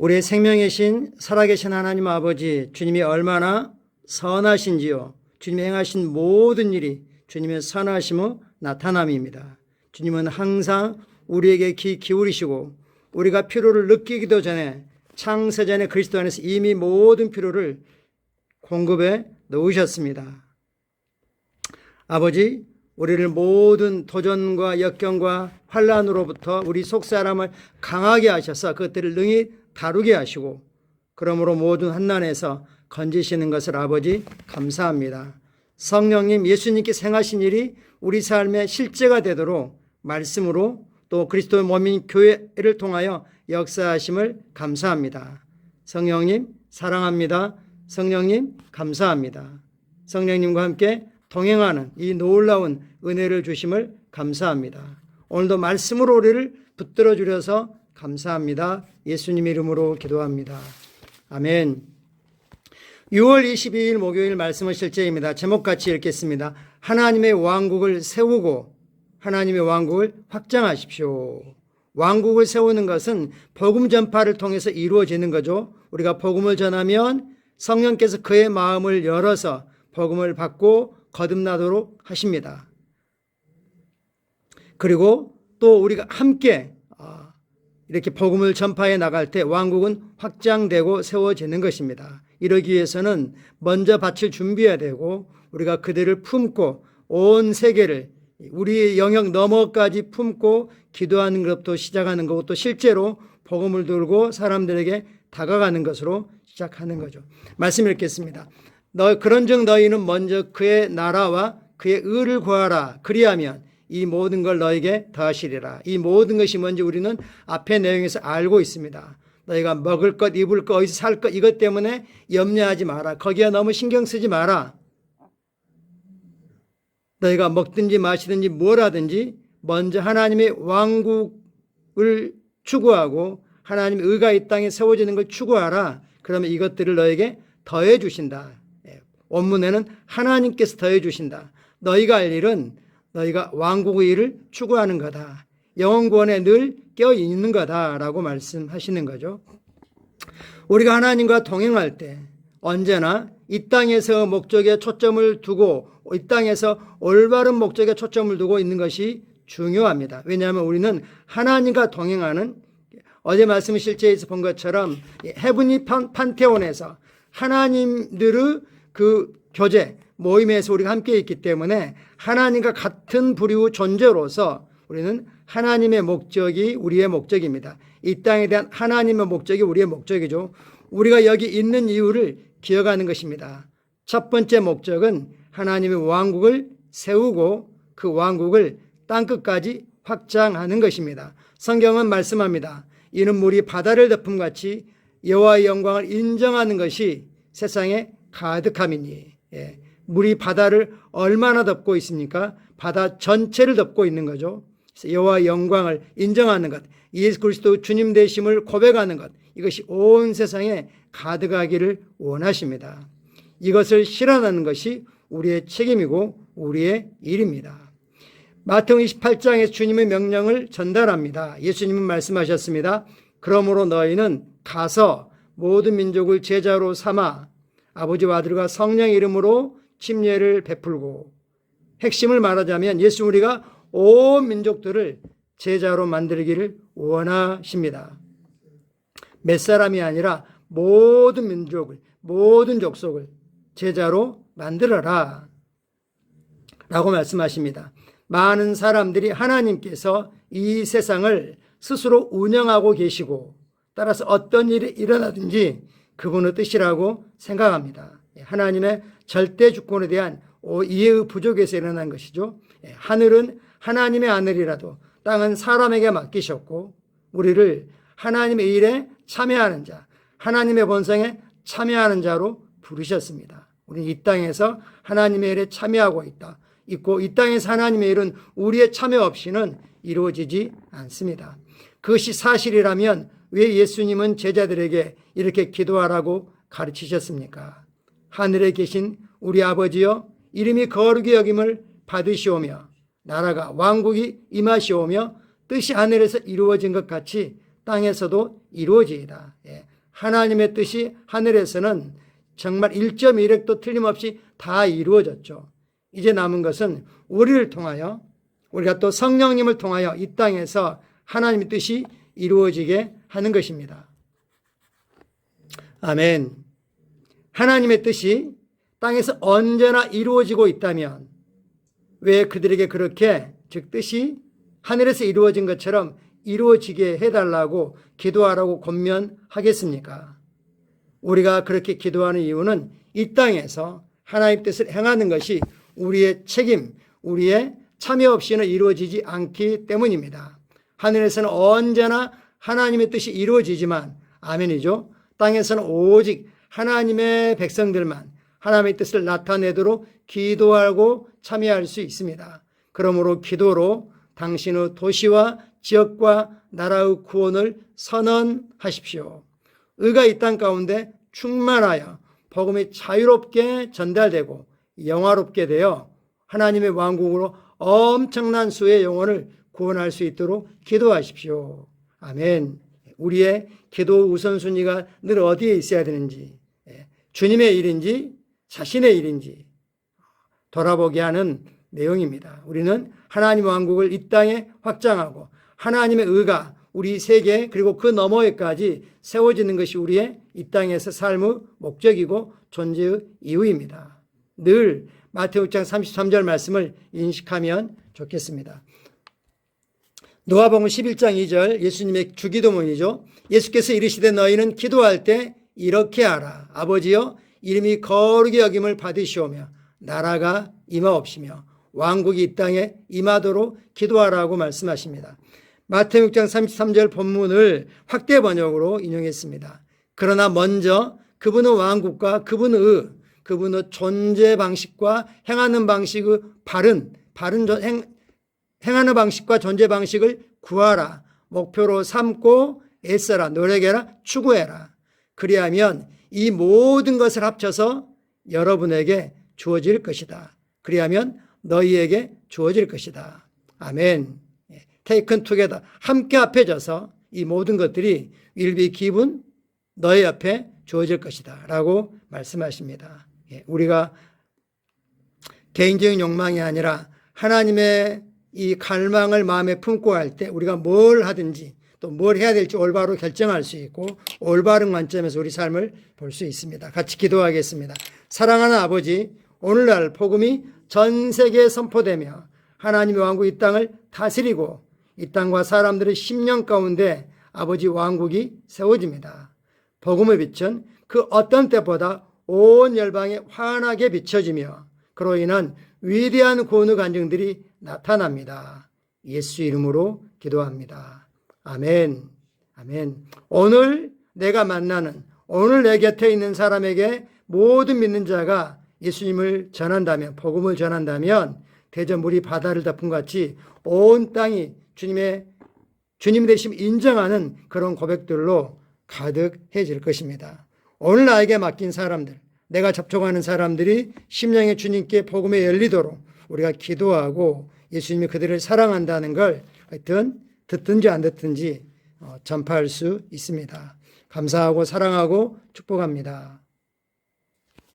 우리의 생명이신 살아계신 하나님 아버지 주님이 얼마나 선하신지요. 주님이 행하신 모든 일이 주님의 선하심의 나타남입니다. 주님은 항상 우리에게 귀 기울이시고 우리가 필요를 느끼기도 전에 창세전에 그리스도 안에서 이미 모든 필요를 공급해 놓으셨습니다. 아버지, 우리를 모든 도전과 역경과 환란으로부터 우리 속 사람을 강하게 하셔서 그것들을 능히 다루게 하시고 그러므로 모든 환난에서 건지시는 것을 아버지 감사합니다. 성령님 예수님께 생하신 일이 우리 삶의 실제가 되도록 말씀으로 또 그리스도의 몸인 교회를 통하여 역사하심을 감사합니다. 성령님 사랑합니다. 성령님 감사합니다. 성령님과 함께 동행하는 이 놀라운 은혜를 주심을 감사합니다. 오늘도 말씀으로 우리를 붙들어 주셔서 감사합니다. 예수님 이름으로 기도합니다. 아멘. 6월 22일 목요일 말씀은 실제입니다. 제목 같이 읽겠습니다. 하나님의 왕국을 세우고 하나님의 왕국을 확장하십시오. 왕국을 세우는 것은 복음 전파를 통해서 이루어지는 거죠. 우리가 복음을 전하면 성령께서 그의 마음을 열어서 복음을 받고 거듭나도록 하십니다. 그리고 또 우리가 함께 아, 이렇게 복음을 전파해 나갈 때 왕국은 확장되고 세워지는 것입니다. 이러기 위해서는 먼저 밭을 준비해야 되고 우리가 그들을 품고 온 세계를 우리의 영역 너머까지 품고 기도하는 것부터 시작하는 거고 또 실제로 복음을 들고 사람들에게 다가가는 것으로 시작하는 거죠. 말씀 읽겠습니다. 너 그런즉 너희는 먼저 그의 나라와 그의 의를 구하라. 그리하면 이 모든 걸 너에게 더하시리라. 이 모든 것이 뭔지 우리는 앞의 내용에서 알고 있습니다. 너희가 먹을 것, 입을 것, 어디서 살 것, 이것 때문에 염려하지 마라. 거기에 너무 신경 쓰지 마라. 너희가 먹든지 마시든지 뭘 하든지 먼저 하나님의 왕국을 추구하고 하나님의 의가 이 땅에 세워지는 걸 추구하라. 그러면 이것들을 너에게 더해 주신다. 예, 원문에는 하나님께서 더해 주신다. 너희가 할 일은 너희가 왕국의 일을 추구하는 거다. 영원 구원에 늘 껴 있는 거다라고 말씀하시는 거죠. 우리가 하나님과 동행할 때 언제나 이 땅에서 목적에 초점을 두고 이 땅에서 올바른 목적에 초점을 두고 있는 것이 중요합니다. 왜냐하면 우리는 하나님과 동행하는 어제 말씀 실제에서 본 것처럼 헤브니 판테온에서 하나님들의 그 교제 모임에서 우리가 함께 있기 때문에 하나님과 같은 부류의 존재로서 우리는 하나님의 목적이 우리의 목적입니다. 이 땅에 대한 하나님의 목적이 우리의 목적이죠. 우리가 여기 있는 이유를 기억하는 것입니다. 첫 번째 목적은 하나님의 왕국을 세우고 그 왕국을 땅 끝까지 확장하는 것입니다. 성경은 말씀합니다. 이는 물이 바다를 덮음 같이 여호와의 영광을 인정하는 것이 세상에 가득함이니 예. 물이 바다를 얼마나 덮고 있습니까? 바다 전체를 덮고 있는 거죠. 여호와의 영광을 인정하는 것, 예수 그리스도 주님 되심을 고백하는 것, 이것이 온 세상에 가득하기를 원하십니다. 이것을 실현하는 것이 우리의 책임이고 우리의 일입니다. 마태복음 28장에서 주님의 명령을 전달합니다. 예수님은 말씀하셨습니다. 그러므로 너희는 가서 모든 민족을 제자로 삼아 아버지와 아들과 성령 이름으로 침례를 베풀고 핵심을 말하자면 예수 우리가 온 민족들을 제자로 만들기를 원하십니다. 몇 사람이 아니라 모든 민족을 모든 족속을 제자로 만들어라 라고 말씀하십니다. 많은 사람들이 하나님께서 이 세상을 스스로 운영하고 계시고 따라서 어떤 일이 일어나든지 그분의 뜻이라고 생각합니다. 하나님의 절대 주권에 대한 이해의 부족에서 일어난 것이죠. 하늘은 하나님의 하늘이라도 땅은 사람에게 맡기셨고 우리를 하나님의 일에 참여하는 자, 하나님의 본성에 참여하는 자로 부르셨습니다. 우리 이 땅에서 하나님의 일에 참여하고 있다. 있고 이 땅에서 하나님의 일은 우리의 참여 없이는 이루어지지 않습니다. 그것이 사실이라면 왜 예수님은 제자들에게 이렇게 기도하라고 가르치셨습니까? 하늘에 계신 우리 아버지여 이름이 거룩히 여김을 받으시오며 나라가 왕국이 임하시오며 뜻이 하늘에서 이루어진 것 같이 땅에서도 이루어지이다. 예. 하나님의 뜻이 하늘에서는 정말 1.1획도 틀림없이 다 이루어졌죠. 이제 남은 것은 우리를 통하여 우리가 또 성령님을 통하여 이 땅에서 하나님의 뜻이 이루어지게 하는 것입니다. 아멘. 하나님의 뜻이 땅에서 언제나 이루어지고 있다면 왜 그들에게 그렇게 즉 뜻이 하늘에서 이루어진 것처럼 이루어지게 해달라고 기도하라고 권면하겠습니까? 우리가 그렇게 기도하는 이유는 이 땅에서 하나님 뜻을 행하는 것이 우리의 책임, 우리의 참여 없이는 이루어지지 않기 때문입니다. 하늘에서는 언제나 하나님의 뜻이 이루어지지만 아멘이죠. 땅에서는 오직 하나님의 백성들만 하나님의 뜻을 나타내도록 기도하고 참여할 수 있습니다. 그러므로 기도로 당신의 도시와 지역과 나라의 구원을 선언하십시오. 의가 이 땅 가운데 충만하여 복음이 자유롭게 전달되고 영화롭게 되어 하나님의 왕국으로 엄청난 수의 영혼을 구원할 수 있도록 기도하십시오. 아멘. 우리의 기도 우선순위가 늘 어디에 있어야 되는지, 예, 주님의 일인지 자신의 일인지 돌아보게 하는 내용입니다. 우리는 하나님 왕국을 이 땅에 확장하고 하나님의 의가 우리 세계 그리고 그 너머에까지 세워지는 것이 우리의 이 땅에서 삶의 목적이고 존재의 이유입니다. 늘 마태오 6장 33절 말씀을 인식하면 좋겠습니다. 누가복음 11장 2절 예수님의 주기도문이죠. 예수께서 이르시되 너희는 기도할 때 이렇게 하라. 아버지여 이름이 거룩히 여김을 받으시오며 나라가 임하옵시며 왕국이 이 땅에 임하도록 기도하라고 말씀하십니다. 마태복 6장 33절 본문을 확대 번역으로 인용했습니다. 그러나 먼저 그분의 왕국과 그분의 의, 그분의 존재 방식과 행하는 방식의 바른 바른 전- 행, 행하는 방식과 존재 방식을 구하라. 목표로 삼고 애써라. 노력해라. 추구해라. 그리하면 이 모든 것을 합쳐서 여러분에게 주어질 것이다. 그리하면 너희에게 주어질 것이다. 아멘. 테이큰 투게더 함께 합해져서 이 모든 것들이 be given 너희 앞에 주어질 것이다. 라고 말씀하십니다. 예, 우리가 개인적인 욕망이 아니라 하나님의 이 갈망을 마음에 품고 할 때 우리가 뭘 하든지 또 뭘 해야 될지 올바로 결정할 수 있고 올바른 관점에서 우리 삶을 볼 수 있습니다. 같이 기도하겠습니다. 사랑하는 아버지, 오늘날 복음이 전 세계에 선포되며 하나님의 왕국 이 땅을 다스리고 이 땅과 사람들의 심령 가운데 아버지 왕국이 세워집니다. 복음의 빛은 그 어떤 때보다 온 열방에 환하게 비춰지며 그로 인한 위대한 구원의 간증들이 나타납니다. 예수 이름으로 기도합니다. 아멘. 아멘. 오늘 내가 만나는 오늘 내 곁에 있는 사람에게 모든 믿는 자가 예수님을 전한다면 복음을 전한다면 대전 물이 바다를 덮은 것 같이 온 땅이 주님의 주님 대심 인정하는 그런 고백들로 가득해질 것입니다. 오늘 나에게 맡긴 사람들, 내가 접촉하는 사람들이 심령의 주님께 복음에 열리도록 우리가 기도하고 예수님이 그들을 사랑한다는 걸 하여튼 듣든지 안 듣든지 어, 전파할 수 있습니다. 감사하고 사랑하고 축복합니다.